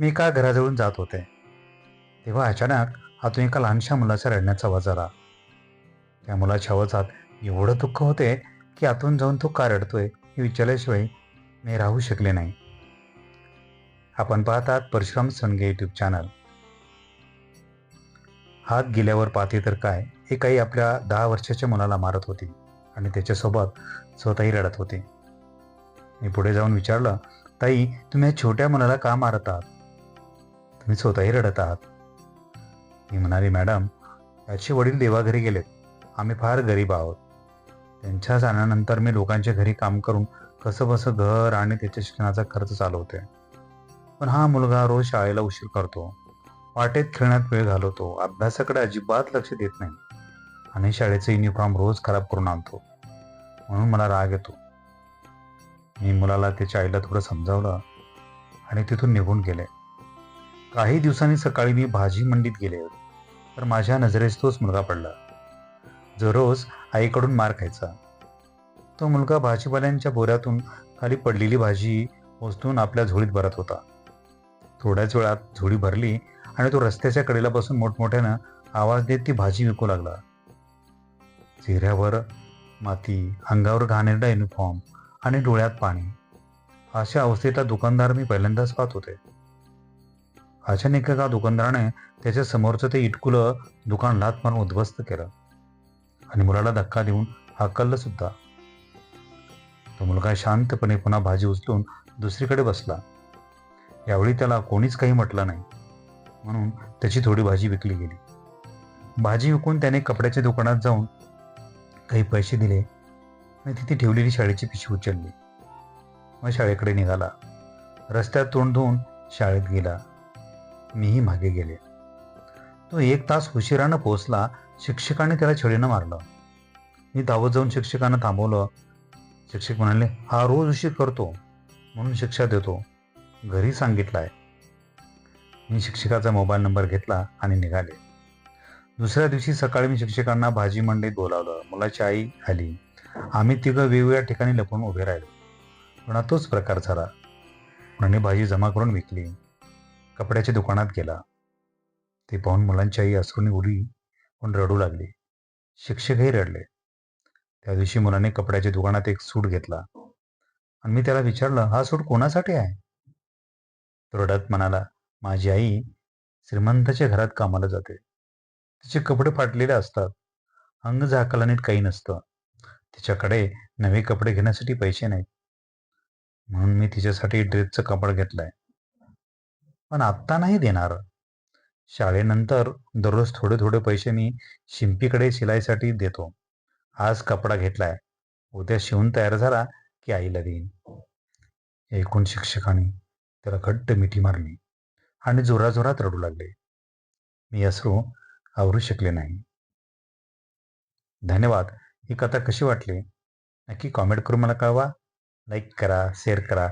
मी एका घराजवळून जात होते. तेव्हा अचानक आतून एका लहानशा मुलाचा रडण्याचा आवाज आला. त्या मुलाच्या आवाजात एवढं दुःख होते की आतून जाऊन तो का रडतोय हे विचारल्याशिवाय मी राहू शकले नाही. आपण पाहतात परशुराम सणगे यूट्यूब चॅनल हात गेल्यावर पाहते तर काय? हे काही आपल्या दहा वर्षाच्या मुलाला मारत होती आणि त्याच्यासोबत स्वतःही रडत होती. मी पुढे जाऊन विचारलं ताई तुम्ही या छोट्या मुलाला का मारत? मी स्वतःही रडत आहात मी म्हणाली मॅडम याचे वडील देवाघरी गेलेत. आम्ही फार गरीब आहोत. त्यांच्या जाण्यानंतर मी लोकांच्या घरी काम करून कसं बसं घर आणि त्याच्या शिक्षणाचा खर्च चालवते. पण हा मुलगा रोज शाळेला उशीर करतो. वाटेत खेळण्यात वेळ घालवतो. अभ्यासाकडे अजिबात लक्ष देत नाही. आणि शाळेचा युनिफॉर्म रोज खराब करून आणतो. म्हणून मला राग येतो. मी मुलाला त्याच्या आईला थोडं समजावलं आणि तिथून निघून गेले. काही दिवसांनी सकाळी मी भाजी मंडीत गेले. तर माझ्या नजरेस तोच मुलगा पडला. जो रोज आईकडून मार खायचा. तो मुलगा भाजीपाल्यांच्या बोऱ्यातून खाली पडलेली भाजी उचलून आपल्या झोळीत भरत होता. थोड्याच वेळात झोळी भरली आणि तो रस्त्याच्या कडेला बसून मोठमोठ्यानं आवाज देत ती भाजी विकू लागला. चेहऱ्यावर माती अंगावर घाणेरडा युनिफॉर्म आणि डोळ्यात पाणी. अशा अवस्थेतला दुकानदार मी पहिल्यांदाच पाहत होते. अचानक एका दुकानदाराने त्याच्या समोरचं ते इटकुलं दुकान लात मारून उद्ध्वस्त केलं. आणि मुलाला धक्का देऊन हाकललं सुद्धा. तो मुलगा शांतपणे पुन्हा भाजी उचलून दुसरीकडे बसला. यावेळी त्याला कोणीच काही म्हटलं नाही. म्हणून त्याची थोडी भाजी विकली गेली. भाजी विकून त्याने कपड्याच्या दुकानात जाऊन काही पैसे दिले आणि तिथे ठेवलेली शाळेची पिशवी उचलली. मग शाळेकडे निघाला. रस्त्यात तोंड धुवून शाळेत गेला. मीही मागे गेले. तो एक तास उशिरानं पोहोचला शिक्षकाने त्याला छडीनं मारलं. मी धावत जाऊन शिक्षकांना थांबवलं. शिक्षक म्हणाले हा रोज उशीर करतो म्हणून शिक्षा देतो. घरी सांगितलाय. मी शिक्षकाचा मोबाईल नंबर घेतला आणि निघाले. दुसऱ्या दिवशी सकाळी मी शिक्षकांना भाजी मंडईत बोलावलं. मुलाची आई आली. आम्ही तिघं वेगवेगळ्या ठिकाणी लपून उभे राहिलो. पण तोच प्रकार झाला. म्हणे भाजी जमा करून विकली. कपड्याच्या दुकानात गेला. ते पाहून मुलांची आई अश्रूनी उडी पण रडू लागली. शिक्षकही रडले. त्या दिवशी मुलाने कपड्याच्या दुकानात एक सूट घेतला. आणि मी त्याला विचारलं हा सूट कोणासाठी आहे? तो रडत म्हणाला माझी आई श्रीमंताच्या घरात कामाला जाते. तिचे कपडे फाटलेले असतात. अंग झाकलानीत काही नसतं. तिच्याकडे नवे कपडे घेण्यासाठी पैसे नाहीत. म्हणून मी तिच्यासाठी ड्रेसचं कपड घेतलंय. पण आत्ता नाही देणार. शाळेनंतर दररोज थोडे थोडे पैसे मी शिंपीकडे शिलाईसाठी देतो. आज कपडा घेतलाय. उद्या शिवून तयार झाला की आईला देईन. ऐकून शिक्षकाने त्याला घट्ट मिठी मारली आणि जोराजोरात रडू लागले. मी असरू आवरू शकले नाही. धन्यवाद. ही कथा कशी वाटली? नक्की कॉमेंट करून मला कळवा. लाईक करा शेअर करा.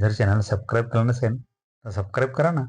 जर चॅनल सबस्क्राईब केलं नसेल सबस्क्राईब करा ना.